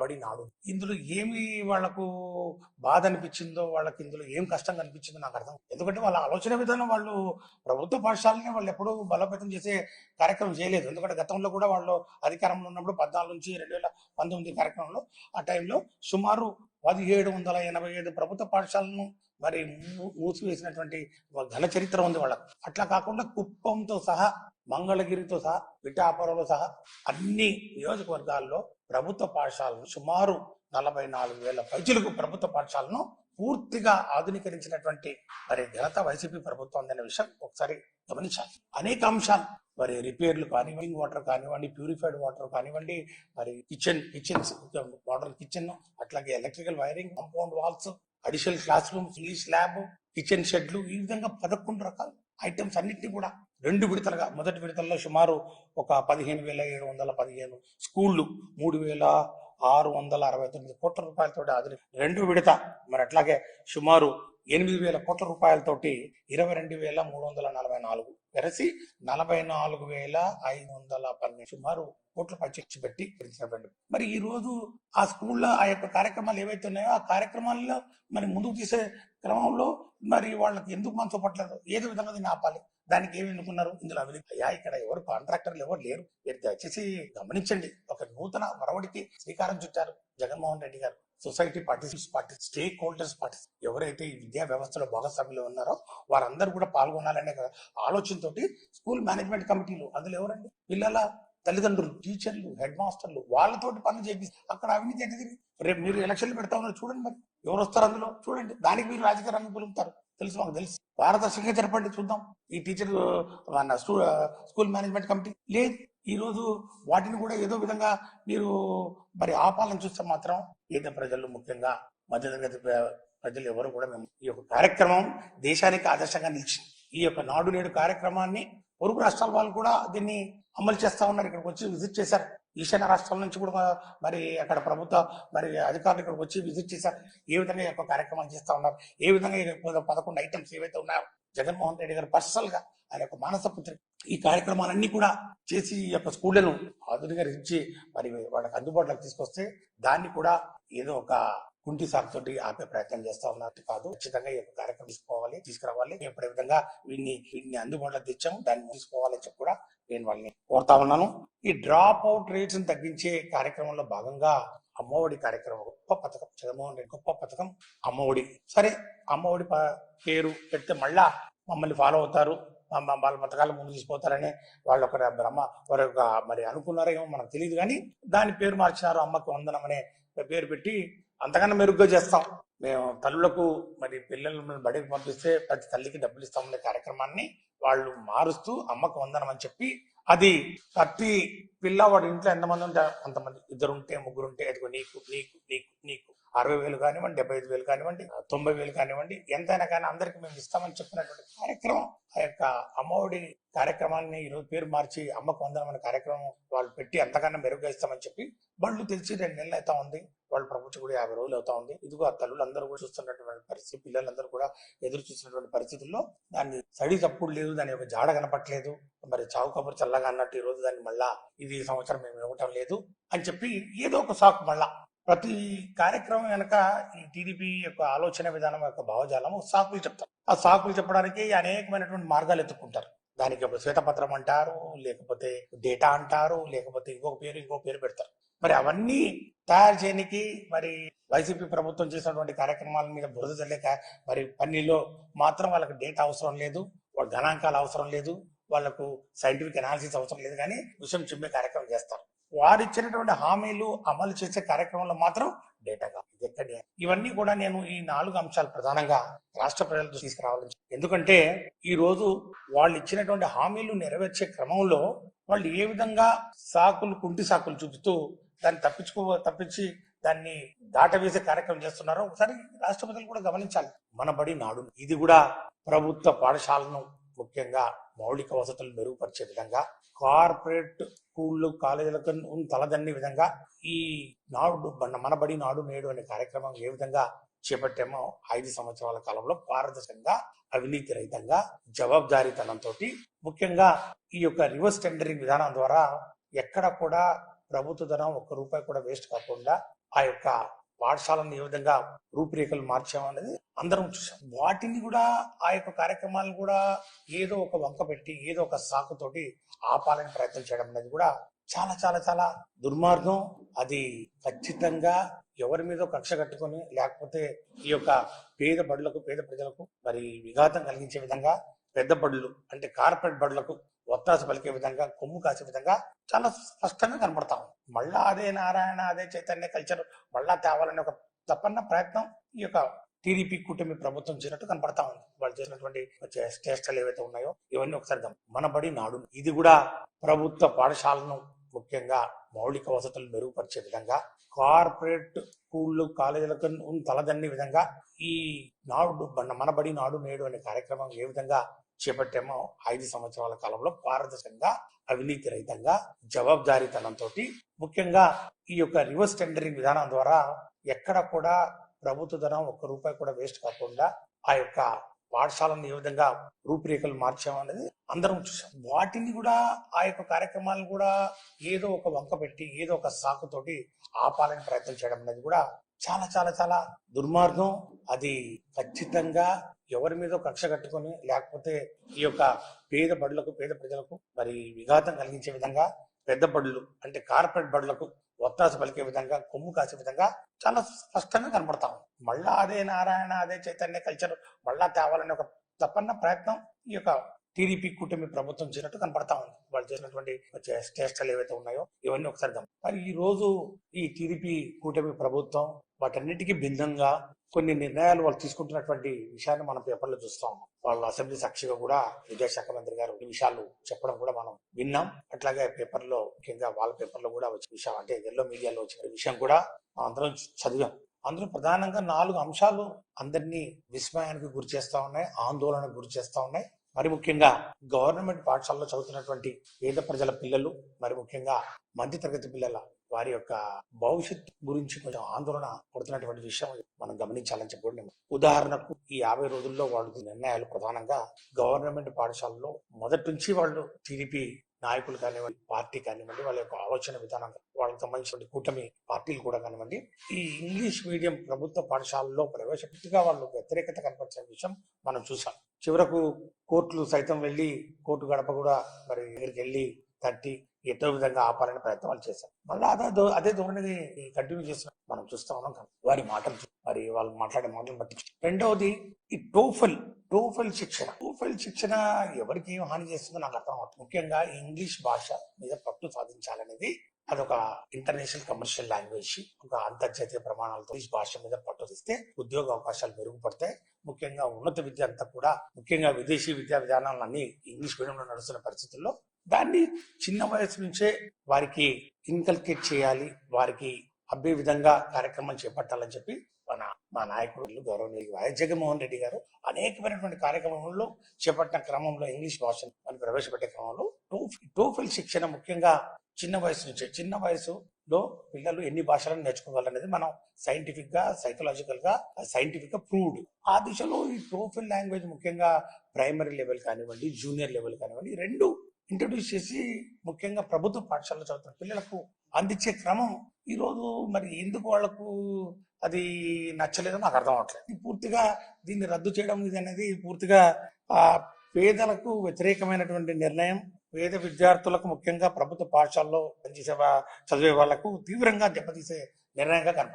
బడి నాడు. ఇందులో ఏమి వాళ్ళకు బాధ అనిపించిందో వాళ్ళకి ఇందులో ఏం కష్టం కనిపించిందో నాకు అర్థం ఎందుకంటే వాళ్ళ ఆలోచన విధానం వాళ్ళు ప్రభుత్వ పాఠశాలని వాళ్ళు ఎప్పుడూ బలోపేతం చేసే కార్యక్రమం చేయలేదు. ఎందుకంటే గతంలో కూడా వాళ్ళు అధికారంలో ఉన్నప్పుడు పద్నాలుగు నుంచి రెండు వేల పంతొమ్మిది కార్యక్రమంలో ఆ టైంలో సుమారు పదిహేడు వందల ఎనభై ఏడు ప్రభుత్వ పాఠశాలను మరి మూసివేసినటువంటి ఘన చరిత్ర ఉంది వాళ్ళకు. అట్లా కాకుండా కుప్పంతో సహా మంగళగిరితో సహా పిఠాపురంలో సహా అన్ని నియోజకవర్గాల్లో ప్రభుత్వ పాఠశాలను సుమారు నలభై నాలుగు వేల పైచులకు ప్రభుత్వ పాఠశాలను పూర్తిగా ఆధునీకరించినటువంటి మరి ఘనత వైసీపీ ప్రభుత్వం అనే విషయం ఒకసారి గమనించాలి. అనేక అంశాలు. మరి రిపేర్లు కానివ్వండి వాటర్ కానివ్వండి ప్యూరిఫైడ్ వాటర్ కానివ్వండి మరి కిచెన్ కిచెన్స్ మోడల్ కిచెన్ అట్లాగే electrical wiring compound walls additional class rooms English lab kitchen షెడ్లు ఈ విధంగా పదకొండు రకాలు ఐటమ్స్ అన్నింటినీ కూడా రెండు విడతలుగా మొదటి విడతల్లో సుమారు ఒక పదిహేను వేల ఏడు వందల పదిహేను స్కూళ్ళు మూడు వేల ఆరు వందల అరవై తొమ్మిది కోట్ల రూపాయలతో ఆధునిక రెండు విడత మరి అట్లాగే సుమారు ఎనిమిది వేల కోట్ల రూపాయలతోటి ఇరవై రెండు వేల మూడు వందల నలభై నాలుగు వెరసి నలభై నాలుగు వేల ఐదు వందల పన్నెండు సుమారు కోట్ల పైచి పెట్టి పెంచినటువంటి మరి ఈ రోజు ఆ స్కూల్లో ఆ యొక్క కార్యక్రమాలు ఏవైతే ఉన్నాయో ఆ కార్యక్రమాల్లో మరి ముందుకు తీసే క్రమంలో మరి వాళ్ళకి ఎందుకు మనసు పట్టలేదు? ఏదో విధంగా దీన్ని ఆపాలి? దానికి ఏమి ఎన్నుకున్నారు? ఇందులో అవినీతి. అయ్యా ఇక్కడ ఎవరు కాంట్రాక్టర్లు ఎవరు లేరు. మీరు దయచేసి గమనించండి. ఒక నూతన వరవడికి శ్రీకారం చుట్టారు జగన్మోహన్ రెడ్డి గారు. Society participants party stakeholders party. ఎవరైతే ఈ విద్యా వ్యవస్థలో భాగస్వాములు ఉన్నారో వారందరూ కూడా పాల్గొనాలనే ఆలోచనతోటి స్కూల్ మేనేజ్మెంట్ కమిటీలు. అందులో ఎవరండి? పిల్లల తల్లిదండ్రులు టీచర్లు హెడ్ మాస్టర్లు వాళ్ళతోటి పనులు చేపి అక్కడ అవినీతి ఎక్కడ రేపు మీరు ఎలక్షన్లు పెడతా ఉన్నారు చూడండి మరి. ఎవరు వస్తారు అందులో? చూడండి. దానికి మీరు రాజకీయ రంగం పిలుపుతారు తెలుసు మాకు తెలుసు. పారదర్శకంగా జరపండి చూద్దాం. ఈ టీచర్ మన స్కూ- స్కూల్ మేనేజ్మెంట్ కమిటీ లేదు. ఈ రోజు వాటిని కూడా ఏదో విధంగా మీరు మరి ఆపాలని చూస్తే మాత్రం పేద ప్రజలు ముఖ్యంగా మధ్యతరగతి ప్రజలు ఎవరు కూడా మేము ఈ యొక్క కార్యక్రమం దేశానికి ఆదర్శంగా నిలిచింది. ఈ యొక్క నాడు నేడు కార్యక్రమాన్ని పొరుగు రాష్ట్రాల వాళ్ళు కూడా దీన్ని అమలు చేస్తా ఉన్నారు. ఇక్కడికి వచ్చి విజిట్ చేశారు. ఈశాన్య రాష్ట్రాల నుంచి కూడా మరి అక్కడ ప్రభుత్వ మరి అధికారులు ఇక్కడికి వచ్చి విజిట్ చేశారు. ఏ విధంగా ఈ యొక్క కార్యక్రమాలు చేస్తా ఉన్నారు? ఏ విధంగా పదకొండు ఐటమ్స్ ఏవైతే ఉన్నాయో జగన్మోహన్ రెడ్డి గారు పర్సనల్గా ఆయన యొక్క మానస పుత్రిక ఈ కార్యక్రమాలన్నీ కూడా చేసి ఈ యొక్క స్కూళ్ళను ఆధునీకరించి మరి వాళ్ళకి అందుబాటులోకి తీసుకొస్తే దాన్ని కూడా ఏదో ఒక కుంటి సాగుతోటి ఆపే ప్రయత్నం చేస్తా ఉన్నట్టు కాదు. ఖచ్చితంగా ఈ యొక్క కార్యక్రమం తీసుకోవాలి తీసుకురావాలి. ఎప్పుడే విధంగా వీడిని వీడిని అందుబాటులో తెచ్చాము. దాన్ని తీసుకోవాలని చెప్పి కూడా నేను వాళ్ళని కోరుతా ఉన్నాను. ఈ డ్రాప్ అవుట్ రేట్స్ తగ్గించే కార్యక్రమంలో భాగంగా అమ్మఒడి కార్యక్రమం గొప్ప పథకం జగన్మోహన్ రెడ్డి గొప్ప పథకం అమ్మఒడి. సరే అమ్మఒడి పేరు పెడితే మళ్ళా మమ్మల్ని ఫాలో అవుతారు. వాళ్ళ పథకాలు ముందు తీసుకుపోతారని వాళ్ళు ఒక బ్రహ్మ వారి మరి అనుకున్నారేమో మనకు తెలియదు కానీ దాని పేరు మార్చినారు. అమ్మకు వందనం అనే పేరు పెట్టి అంతకన్నా మెరుగ్గా చేస్తాం. మేము తల్లులకు మరి పిల్లలను బడికి పంపిస్తే ప్రతి తల్లికి డబ్బులు ఇస్తామనే కార్యక్రమాన్ని వాళ్ళు మారుస్తూ అమ్మకు వందనం అని చెప్పి అది ప్రతి పిల్లవాడి ఇంట్లో ఎంతమంది ఉంటే అంతమంది. ఇద్దరు ఉంటే ముగ్గురు ఉంటే అదిగో నీకు నీకు నీకు నీకు. అరవై వేలు కానివ్వండి డెబ్బై ఐదు వేలు కానివ్వండి తొంభై వేలు కానివ్వండి ఎంతైనా కానీ అందరికి మేము ఇస్తామని చెప్పినటువంటి కార్యక్రమం ఆ యొక్క అమ్మఒడి కార్యక్రమాన్ని ఈరోజు పేరు మార్చి అమ్మకు వందనం అనే కార్యక్రమం వాళ్ళు పెట్టి అంతకన్నా మెరుగ్గా ఇస్తామని చెప్పి బళ్ళు తెలిసి రెండు నెలలు అవుతా ఉంది. వాళ్ళు ప్రభుత్వం కూడా యాభై రోజులు అవుతా ఉంది. ఇదిగో ఆ అందరూ కూడా చూస్తున్నటువంటి పరిస్థితి పిల్లలందరూ కూడా ఎదురు చూస్తున్నటువంటి పరిస్థితుల్లో దాన్ని సడి తప్పుడు లేదు దాని యొక్క జాడ కనపట్లేదు. మరి చావు కబురు చల్లగా అన్నట్టు ఈ రోజు దాన్ని మళ్ళా ఇది సంవత్సరం మేము ఇవ్వటం లేదు అని చెప్పి ఏదో ఒక సాకు మళ్ళా. ప్రతి కార్యక్రమం వెనక ఈ టీడీపీ యొక్క ఆలోచన విధానం యొక్క భావజాలం సాకులు చెప్తారు. ఆ సాకులు చెప్పడానికి అనేకమైనటువంటి మార్గాలు ఎత్తుకుంటారు దానికి ఒక శ్వేతపత్రం అంటారు లేకపోతే డేటా అంటారు లేకపోతే ఇంకొక పేరు ఇంకో పేరు పెడతారు. మరి అవన్నీ తయారు చేయడానికి మరి వైసీపీ ప్రభుత్వం చేసినటువంటి కార్యక్రమాల మీద బురద చల్లే మరి పనిలో మాత్రం వాళ్ళకి డేటా అవసరం లేదు వాళ్ళ గణాంకాలు అవసరం లేదు వాళ్ళకు సైంటిఫిక్ అనాలిసిస్ అవసరం లేదు కానీ విషయం చెప్పే కార్యక్రమం చేస్తారు. వారు ఇచ్చినటువంటి హామీలు అమలు చేసే కార్యక్రమంలో మాత్రం డేటా కావాలి. ఎక్కడ ఇవన్నీ కూడా నేను ఈ నాలుగు అంశాలు ప్రధానంగా రాష్ట్ర ప్రజలకు తీసుకురావాలని ఎందుకంటే ఈ రోజు వాళ్ళు ఇచ్చినటువంటి హామీలు నెరవేర్చే క్రమంలో వాళ్ళు ఏ విధంగా సాకులు కుంటి సాకులు చూపుతూ దాన్ని తప్పించుకో తప్పించి దాన్ని దాటవేసే కార్యక్రమం చేస్తున్నారో. ఒకసారి రాష్ట్ర కూడా గమనించాలి. మన బడి నాడు ఇది కూడా ప్రభుత్వ పాఠశాలను ముఖ్యంగా మౌలిక వసతులు మెరుగుపరిచే విధంగా కార్పొరేట్ స్కూళ్ళు కాలేజీలకు తలదన్ని విధంగా ఈ నాడు మనబడి మన బడి నాడు నేడు అనే కార్యక్రమం ఏ విధంగా చేపట్టామో ఐదు సంవత్సరాల కాలంలో పారదర్శకంగా అవినీతి రహితంగా జవాబుదారీతనంతో ముఖ్యంగా ఈ యొక్క రివర్స్ టెండరింగ్ విధానం ద్వారా ఎక్కడ కూడా ప్రభుత్వ ధనం ఒక్క రూపాయి కూడా వేస్ట్ కాకుండా ఆ యొక్క పాఠశాలను ఏ విధంగా రూపురేఖలు మార్చామనేది అందరం చూసాం వాటిని కూడా ఆ యొక్క కార్యక్రమాలను కూడా ఏదో ఒక వంక పెట్టి ఏదో ఒక సాకుతోటి ఆపాలని ప్రయత్నం చేయడం అనేది కూడా చాలా చాలా చాలా దుర్మార్గం. అది ఖచ్చితంగా ఎవరి మీద కక్ష కట్టుకొని లేకపోతే ఈ యొక్క పేద బడులకు పేద ప్రజలకు మరి విఘాతం కలిగించే విధంగా పెద్ద బడులు అంటే కార్పొరేట్ బడులకు ఒత్తాస పలికే విధంగా కొమ్ము కాసే విధంగా చాలా స్పష్టంగా కనపడతాం మళ్ళా అదే నారాయణ అదే చైతన్య కల్చర్ మళ్ళా తేవాలనే ఒక తప్పన్న ప్రయత్నం ఈ యొక్క టీడీపీ కూటమి ప్రభుత్వం చేసినట్టు కనపడతా ఉంది. వాళ్ళు చేసినటువంటి చేష్టలు ఏవైతే ఉన్నాయో ఇవన్నీ ఒకసారి మనబడి మన బడి నాడు ఇది కూడా ప్రభుత్వ పాఠశాలను ముఖ్యంగా మౌలిక వసతులు మెరుగుపరిచే విధంగా కార్పొరేట్ స్కూళ్ళు కాలేజీలకు తలదన్ని విధంగా ఈ నాడు మనబడి మన బడి నాడు నేడు అనే కార్యక్రమం ఏ విధంగా చేపట్టామో ఐదు సంవత్సరాల కాలంలో పారదర్శకంగా అవినీతి రహితంగా జవాబుదారీతనంతో ముఖ్యంగా ఈ యొక్క రివర్స్ టెండరింగ్ విధానం ద్వారా ఎక్కడ కూడా ప్రభుత్వ ధనం ఒక్క రూపాయి కూడా వేస్ట్ కాకుండా ఆ యొక్క పాఠశాలను ఏ విధంగా రూపురేఖలు మార్చామనేది అందరం చూసాం. వాటిని కూడా ఆ యొక్క కార్యక్రమాలను కూడా ఏదో ఒక వంక పెట్టి ఏదో ఒక సాకుతోటి ఆపాలని ప్రయత్నం చేయడం అనేది కూడా చాలా చాలా చాలా దుర్మార్గం. అది ఖచ్చితంగా ఎవరి మీద కక్ష కట్టుకొని లేకపోతే ఈ యొక్క పేద బడులకు పేద ప్రజలకు మరి విఘాతం కలిగించే విధంగా పెద్ద బడులు అంటే కార్పొరేట్ బడులకు ఒత్తాస పలికే విధంగా కొమ్ము కాసే విధంగా చాలా స్పష్టంగా కనపడతాం మళ్ళా అదే నారాయణ అదే చైతన్య కల్చర్ మళ్ళా తేవాలనే ఒక తప్పన్న ప్రయత్నం ఈ యొక్క టీడీపీ కూటమి ప్రభుత్వం చేసినట్టు కనపడతా ఉంది. వాళ్ళు చేసినటువంటి చేష్టలు ఏవైతే ఉన్నాయో ఇవన్నీ ఒకసారి మరి ఈ రోజు ఈ టీడీపీ కూటమి ప్రభుత్వం వాటన్నిటికీ భిన్నంగా కొన్ని నిర్ణయాలు వాళ్ళు తీసుకుంటున్నటువంటి విషయాన్ని మనం పేపర్లో చూస్తాం వాళ్ళ అసెంబ్లీ సాక్షిగా కూడా విద్యాశాఖ మంత్రి గారు ఈ విషయాలు చెప్పడం కూడా మనం విన్నాం. అట్లాగే పేపర్లో ముఖ్యంగా వాళ్ళ పేపర్లో కూడా వచ్చిన విషయం అంటే ఎల్లో మీడియాలో వచ్చిన విషయం కూడా అందరం చదివాం. అందులో ప్రధానంగా నాలుగు అంశాలు అందరినీ విస్మయానికి గురి చేస్తా ఉన్నాయి ఆందోళనకు గురి చేస్తా ఉన్నాయి. మరి ముఖ్యంగా గవర్నమెంట్ పాఠశాలలో చదువుతున్నటువంటి పేద ప్రజల పిల్లలు మరి ముఖ్యంగా మధ్య తరగతి పిల్లల వారి యొక్క భవిష్యత్తు గురించి కొంచెం ఆందోళన పడుతున్నటువంటి విషయం మనం గమనించాలని చెప్పండి ఉదాహరణకు ఈ యాభై రోజుల్లో వాళ్ళు నిర్ణయాలు ప్రధానంగా గవర్నమెంట్ పాఠశాలలో మొదటి నుంచి వాళ్ళు టీడీపీ నాయకులు కానివ్వండి పార్టీ కానివ్వండి వాళ్ళ యొక్క ఆలోచన విధానం వాళ్ళకి సంబంధించిన కూటమి పార్టీలు కూడా కానివ్వండి ఈ ఇంగ్లీష్ మీడియం ప్రభుత్వ పాఠశాలలో ప్రవేశపెట్టిగా వాళ్ళు వ్యతిరేకత కనపరిచిన విషయం మనం చూసాం చివరకు కోర్టులు సైతం వెళ్ళి కోర్టు గడప కూడా మరి దగ్గరికి వెళ్ళి తట్టి ఎట్టో విధంగా ఆపాలని ప్రయత్నాలు చేశారు. మళ్ళీ అదే అదే ధోరణిని కంటిన్యూ చేసిన మనం చూస్తా ఉన్నాం కదా. వారి మాటలు మరి వాళ్ళు మాట్లాడే మాటలు బట్టి రెండవది ఈ టోఫెల్ టోఫెల్ శిక్షణ. టోఫెల్ శిక్షణ ఎవరికి ఏం హాని చేస్తుందో నాకు అర్థం అవుతుంది ముఖ్యంగా ఇంగ్లీష్ భాష మీద పట్టు సాధించాలనేది అదొక ఇంటర్నేషనల్ కమర్షియల్ లాంగ్వేజ్ ఒక అంతర్జాతీయ ప్రమాణాలతో ఇంగ్లీష్ భాష మీద పట్టు తెస్తే ఉద్యోగ అవకాశాలు మెరుగుపడతాయి. ముఖ్యంగా ఉన్నత విద్య అంతా కూడా ముఖ్యంగా విదేశీ విద్యా విధానాలన్నీ ఇంగ్లీష్ మీడియంలో నడుస్తున్న పరిస్థితుల్లో దాన్ని చిన్న వయసు నుంచే వారికి ఇన్కల్కేట్ చేయాలి వారికి అబ్బే విధంగా కార్యక్రమం చేపట్టాలని చెప్పి మన మా నాయకుడు గౌరవనీయులు వైఎస్ జగన్మోహన్ రెడ్డి గారు అనేకమైనటువంటి కార్యక్రమంలో చేపట్టిన క్రమంలో ఇంగ్లీష్ భాషను మనం ప్రవేశపెట్టే క్రమంలో టోఫిల్ శిక్షణ ముఖ్యంగా చిన్న వయసు నుంచే చిన్న వయసులో పిల్లలు ఎన్ని భాషలను నేర్చుకోగలనేది మనం సైంటిఫిక్గా సైకలాజికల్గా సైంటిఫిక్గా ప్రూవ్డ్ ఆ దిశలో ఈ టోఫెల్ లాంగ్వేజ్ ముఖ్యంగా ప్రైమరీ లెవెల్ కానివ్వండి జూనియర్ లెవెల్ కానివ్వండి రెండు ఇంట్రడ్యూస్ చేసి ముఖ్యంగా ప్రభుత్వ పాఠశాలలో చదువుతున్న పిల్లలకు అందించే క్రమం ఈరోజు మరి ఎందుకు వాళ్ళకు అది నచ్చలేదో నాకు అర్థం అవట్లేదు. ఇది పూర్తిగా దీన్ని రద్దు చేయడం ఇది అనేది పూర్తిగా ఆ పేదలకు వ్యతిరేకమైనటువంటి నిర్ణయం. పేద విద్యార్థులకు ముఖ్యంగా ప్రభుత్వ పాఠశాలలో పనిచేసే చదివే వాళ్ళకు తీవ్రంగా దెబ్బతీసే నిర్ణయంగా కనపడుతుంది